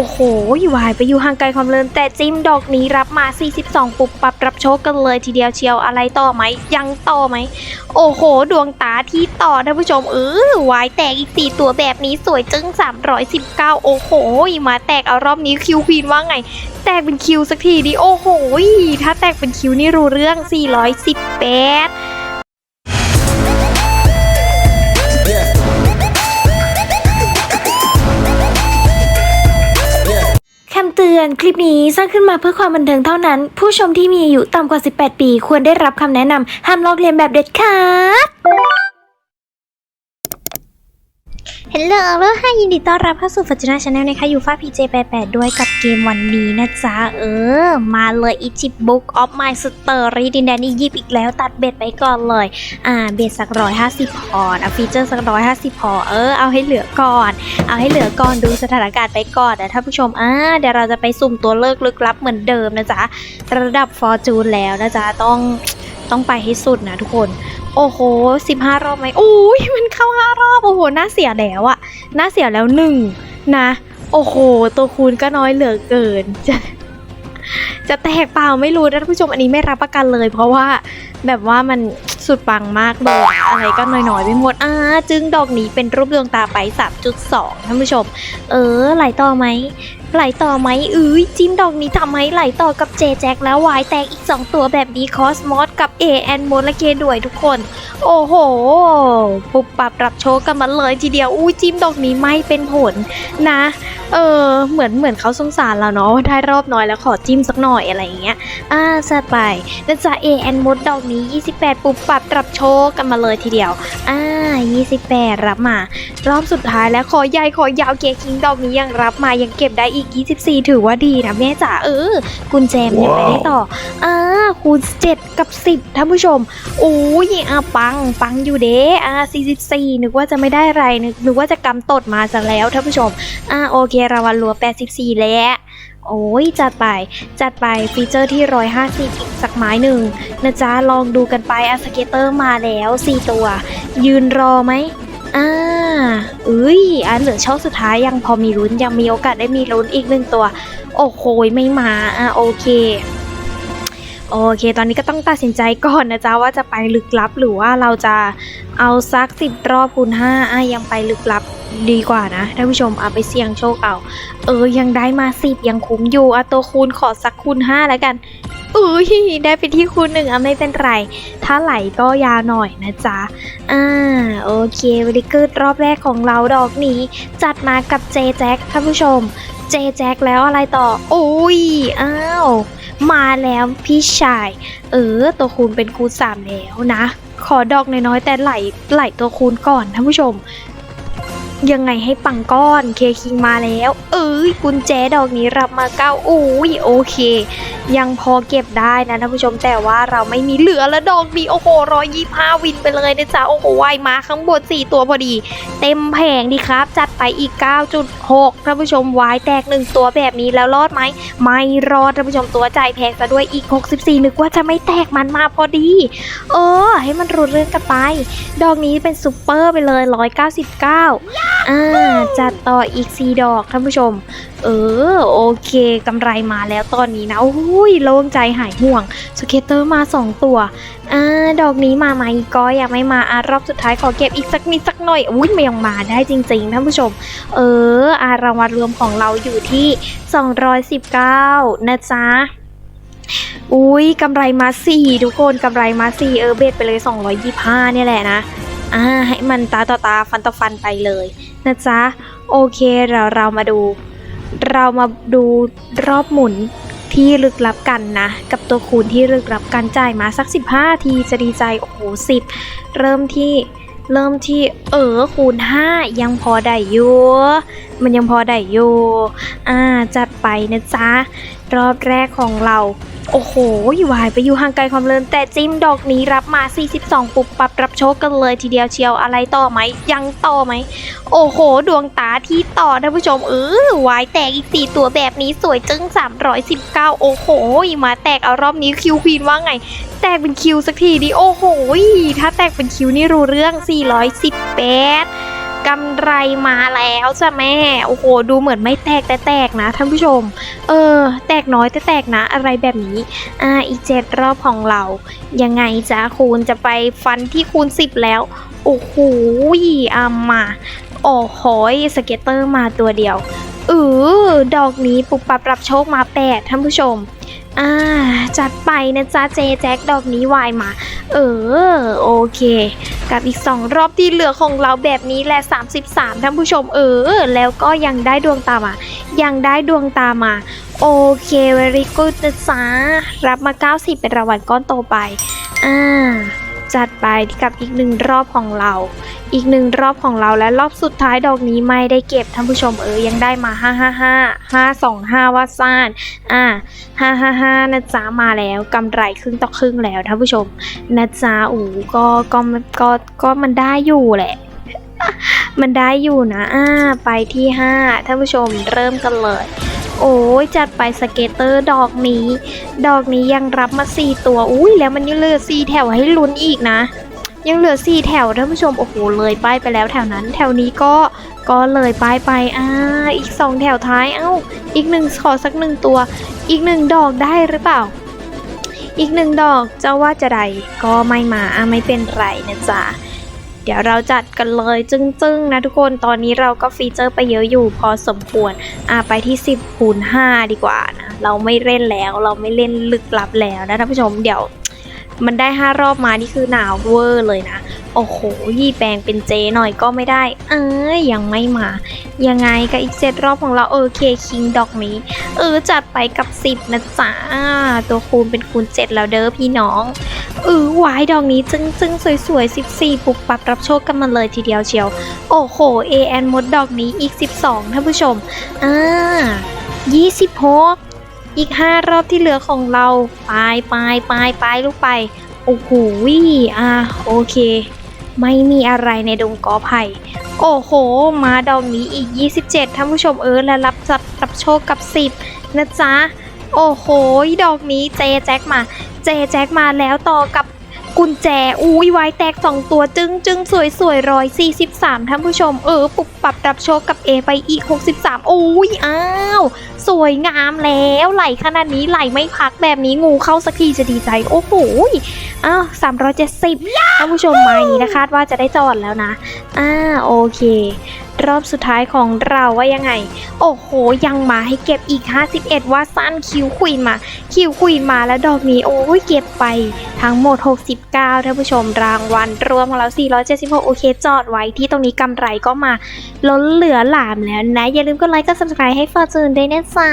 โอ้โหวายไปอยู่ห่างไกลความเลินแต่จิ้มดอกนี้รับมา 42 ปุบปับรับโชคกันเลยทีเดียวเชียวอะไรต่อไหม ยังต่อไหม โอ้โห ดวงตาที่ต่อท่านผู้ชม เออวายแตกอีก 4 ตัวแบบนี้สวยจึง 319 โอ้โห มาแตกเอารอบนี้คิวควีนว่าไง แตกเป็นคิวสักทีดิ โอ้โห ถ้าแตกเป็นคิวนี่รู้เรื่อง 418 ตือน คลิปนี้สร้างขึ้นมาเพื่อความบันเทิงเท่านั้น ผู้ชมที่มีอายุต่ำกว่า 18 ปี ควรได้รับคำแนะนำห้ามลอกเลียนแบบเด็ดขาด ฮลโหลแล้วค่ะยินดีต้อนรับเข้าสู่ฟัจ u นาชาแนลนะคะอยู่ฟ้า PJ88 ด้วยกับเกมวันนี้นะจ๊ะ เออ มาเลยอีจิบุ๊กออฟไมสเตอรี่ดินแดนอียิปต์อีกแล้วตัดเบ็ดไปก่อนเลย อ่า เบ็ดสักร้อยห้าสิบพอนะฟีเจอร์สักร้อยห้าสิบพอ เออ เอาให้เหลือก่อน เอาให้เหลือก่อนดูสถานการณ์ไปก่อนนะท่านผู้ชม อ่า เดี๋ยวเราจะไปสุ่มตัวเลิกลึกลับเหมือนเดิมนะจ๊ะ ระดับฟอร์จูนแล้วนะจ๊ะ ต้องต้องไปให้สุดนะทุกคน โอ้โหสิบห้ารอบไหมโอ้ยมันเข้าห้ารอบโอ้โหน่าเสียแล้วอะน่าเสียแล้วหนึ่งนะ โอ้โห ตัวคูณก็น้อยเหลือเกินจะจะแตกเปล่าไม่รู้นะท่านผู้ชมอันนี้ไม่รับประกันเลย เพราะว่าแบบว่ามันสุดปังมากเลยอะอะไรก็น้อยๆไปหมดอ่าจึงดอกนี้เป็นรูปดวงตาไป 3.2ท่านผู้ชม เออไหลต่อไหม ไหลต่อไหมอุ้ยจิ้มดอกนี้ทำไหมไหลต่อกับเจแจ็คแล้ววายแตกอีก 2 ตัวแบบนี้คอสมอสกับ A แอนโมและเคด้วยทุกคน โอ้โห ปุบปับรับโชกันมาเลยทีเดียวอุ้ยจิ้มดอกนี้ไม่เป็นผลนะ เออเหมือนเหมือนเขาสงสารเราเนาะได้รอบน้อยแล้วขอจิ้มสักหน่อยอะไรอย่างเงี้ยอ่าจัดไปนะจ๊ะ A แอนโมดอกนี้ 28 ปุบปับรับโชกันมาเลยทีเดียวอ่า 28 รับมา รอบสุดท้ายแล้วขอใหญ่ขอยาวเกียร์คิงดอกนี้ยังรับมายังเก็บได้อีก 24 ถือว่าดีนะแม่จ๋าเออกุญแจมยังไปได้ต่ออ่าคูณ 7 กับ 10ท่านผู้ชมโอ้ยอะปังปังอยู่เด้อ่า44 นึกว่าจะไม่ได้อะไรนึกนึกว่าจะกำตดมาซะแล้วท่านผู้ชมอ่าโอเครางวัลรัว84 แล้ว โอ้ยจัดไป จัดไปฟีเจอร์ที่ 150อีกสักไม้หนึ่งนะจ๊ะลองดูกันไปอาสเกเตอร์มาแล้ว 4 ตัว ยืนรอไหมอ่าเอ้ยอันเหลือช่องสุดท้ายยังพอมีลุ้นยังมีโอกาสได้มีลุ้นอีกหนึ่งตัว โอ้โหไม่มาอะโอเค โอเค ตอนนี้ก็ต้องตัดสินใจก่อนนะจ๊ะว่าจะไปลึกลับหรือว่าเราจะเอาซักสิบรอบคูณห้าอะยังไปลึกลับดีกว่านะท่านผู้ชมเอาไปเสี่ยงโชคเอา เออยังได้มาสิบยังคุ้มอยู่อะตัวคูณขอสักคูณห้าแล้วกันเอ้ยได้ไปที่คูณหนึ่งอะไม่เป็นไร ถ้าไหลก็ยาวหน่อยนะจ๊ะ อ่าโอเควิดีกูดรอบแรกของเราดอกนี้ จัดมากับเจแจ็คท่านผู้ชม เจแจ็คแล้วอะไรต่อ โอ้ย อ้าว มาแล้วพี่ชาย เออ ตัวคูณเป็นคูณสามแล้วนะ ขอดอกน้อยๆแต่ไหลไหลตัวคูณก่อนท่านผู้ชม ยังไงให้ปังก้อน เคคิงมาแล้ว เอ้ยกุญแจดอกนี้รับมาเก้าอุ้ยโอเค ยังพอเก็บได้นะท่านผู้ชมแต่ว่าเราไม่มีเหลือแล้วดอกนี้โอ้โหร้อยยี่ห้าวินไปเลยนะจ๊ะโอ้โหวายมาข้างบนสี่ตัวพอดี เต็มแผงดีครับ จัดไปอีก 9.6ท่านผู้ชมวายแตกหนึ่งตัวแบบนี้แล้วรอดไหมไม่รอดท่านผู้ชมตัวใจแพงซะด้วยอีก 64 นึกว่าจะไม่แตกมันมาพอดี เออ ให้มันรู้เรื่องกันไป ดอกนี้เป็นซูเปอร์ไปเลย 199อ่าจัดต่ออีก4ดอกท่านผู้ชม เออ โอเคกำไรมาแล้วตอนนี้นะโอ้ยโล่งใจหายห่วงสเก็ตเตอร์มา 2 ตัวอ่าดอกนี้มาไหมก็ยังไม่มาอะรอบสุดท้ายขอเก็บอีกสักนิดสักหน่อยอุ้ยไม่ยังมาได้จริงๆท่านผู้ชม เอออารางวัลรวมของเราอยู่ที่ 219 นะจ๊ะอุ้ยกำไรมาสี่ทุกคนกำไรมาสี่เออเบ็ดไปเลย 225เนี่ยแหละนะ อ่าให้มันตาต่อตาฟันต่อฟันไปเลยนะจ๊ะโอเคเราเรามาดู เรามาดูรอบหมุนที่ลึกลับกันนะ กับตัวคูณที่ลึกลับกันจ่ายมาสัก 15 ทีจะดีใจโอ้โห10เริ่มที่เริ่มที่เออคูณ 5 ยังพอได้อยู่มันยังพอได้อยู่อ่าจัดไปนะจ๊ะรอบแรกของเรา โอ้โหวายไปอยู่ห่างไกลความเลินแต่จิ้มดอกนี้รับมา 42 ปุบปับรับโชคกันเลยทีเดียวเชียวอะไรต่อไหม ยังต่อไหม โอ้โห ดวงตาที่ต่อท่านผู้ชมเออวายแตกอีก 4 ตัวแบบนี้สวยจึง 319 โอ้โห มาแตกเอารอบนี้คิวควีนว่าไง แตกเป็นคิวสักทีดิโอ้โห ถ้าแตกเป็นคิวนี่รู้เรื่อง 418 กำไรมาแล้วจ้ะแม่ โอ้โห ดูเหมือนไม่แตกแต่แตกนะท่านผู้ชม เออ แตกน้อยแต่แตกนะ อะไรแบบนี้ อ่า อีเจ็ดรอบของเรา ยังไงจ้ะคูณจะไปฟันที่คูณสิบแล้ว โอ้โหอามา โอ้โหสเก็ตเตอร์มาตัวเดียว ออดอกนี้ปุบปับรับโชคมาแปดท่านผู้ชม อ่า จัดไปนะจ๊ะเจแจ็คดอกนี้วายมา เออ โอเค กับอีก 2 รอบที่เหลือของเราแบบนี้แหละ 33ท่านผู้ชม เออ แล้วก็ยังได้ดวงตามา ยังได้ดวงตามา โอเค very good นะจ๊ะ รับมา 90 เป็นรางวัลก้อนโตไป อ่า จัดไปกับอีกหนึ่งรอบของเรา อีกหนึ่งรอบของเราและรอบสุดท้ายดอกนี้ไม่ได้เก็บท่านผู้ชมเออยังได้มา 555 525ว่าซ่านอ่า555นะจ๊ะมาแล้วกำไรครึ่งต่อครึ่งแล้วท่านผู้ชมนะจ๊ะอูก็ก็ก็ก็มันได้อยู่แหละมันได้อยู่นะอ่าไปที่ห้าท่านผู้ชมเริ่มกันเลย โอ้ยจัดไปสเก็ตเตอร์ดอกนี้ ดอกนี้ยังรับมาสี่ตัวอุ้ยแล้วมันยังเหลือสี่แถวให้ลุ้นอีกนะ ยังเหลือสี่แถวท่านผู้ชมโอ้โหเลยป้ายไปแล้วแถวนั้น แถวนี้ก็ก็เลยป้ายไปอ่าอีกสองแถวท้ายเอ้า อีกหนึ่งขอสักหนึ่งตัว อีกหนึ่งดอกได้หรือเปล่า อีกหนึ่งดอกเจ้าว่าจะใดก็ไม่มาอะไม่เป็นไรนะจ๊ะ เดี๋ยวเราจัดกันเลยจึ้งๆนะทุกคนตอนนี้เราก็ฟีเจอร์ไปเยอะอยู่พอสมควรอะไปที่ 10คูณ5ดีกว่านะเราไม่เล่นแล้วเราไม่เล่นลึกลับแล้วนะท่านผู้ชมเดี๋ยวมันได้ 5 รอบมานี่คือหนาวเวอร์เลยนะ โอ้โห ยี่แปลงเป็นเจหน่อยก็ไม่ได้ เอ้ยยังไม่มา ยังไงกับอีกเซตรอบของเราเออเคคิงดอกนี้ เออจัดไปกับ 10 นะจ๊ะตัวคูณเป็นคูณ 7 แล้วเด้อพี่น้อง ออวายดอกนี้จึ้งจึ้งสวยๆ 14 ปุบปับรับโชคกันมาเลยทีเดียวเชียว โอ้โห AN มดดอกนี้อีก 12 ท่านผู้ชม อ่า 26 อีก 5 รอบที่เหลือของเรา ไปไปไปไปลูกไป โอ้โหอ่า โอเค ไม่มีอะไรในดงกอไผ่โอ้โห มาดอกนี้อีก 27 ท่านผู้ชมเออและรับจับรับโชคกับ 10 นะจ๊ะ โอ้โห ดอกนี้เจแจ็คมา เจแจ็คมาแล้วต่อกับ กุญแจอุ้ยไวายแตก 2 ตัวจึงจึงสวยสวยร้อยสี่สิบสามท่านผู้ชม เออ ปุบปรับรับโชคกับ A ไปอีก 63อุ้ยอ้าว สวยงามแล้วไหลขนาดนี้ไหลไม่พักแบบนี้งูเข้าสักทีจะดีใจ โอ้โหอ้าวสามร้อยเจ็ดสิบท่านผู้ชมมาอย่างนี้นะคาดว่าจะได้จอดแล้วนะอ่าโอเครอบสุดท้ายของเราว่ายังไง โอ้โห ยังมาให้เก็บอีก 51 ว่าสั้นคิวคุยมา คิวคุยมาแล้วดอกนี้ โอ้ยเก็บไป ทั้งหมด 69ท่านผู้ชมรางวัลรวมของเรา 476 โอเค จอดไว้ที่ตรงนี้กำไรก็มาล้นเหลือหลามแล้วนะ อย่าลืมกดไลค์กด subscribe ให้ฟอร์จูนด้วยนะจ๊ะ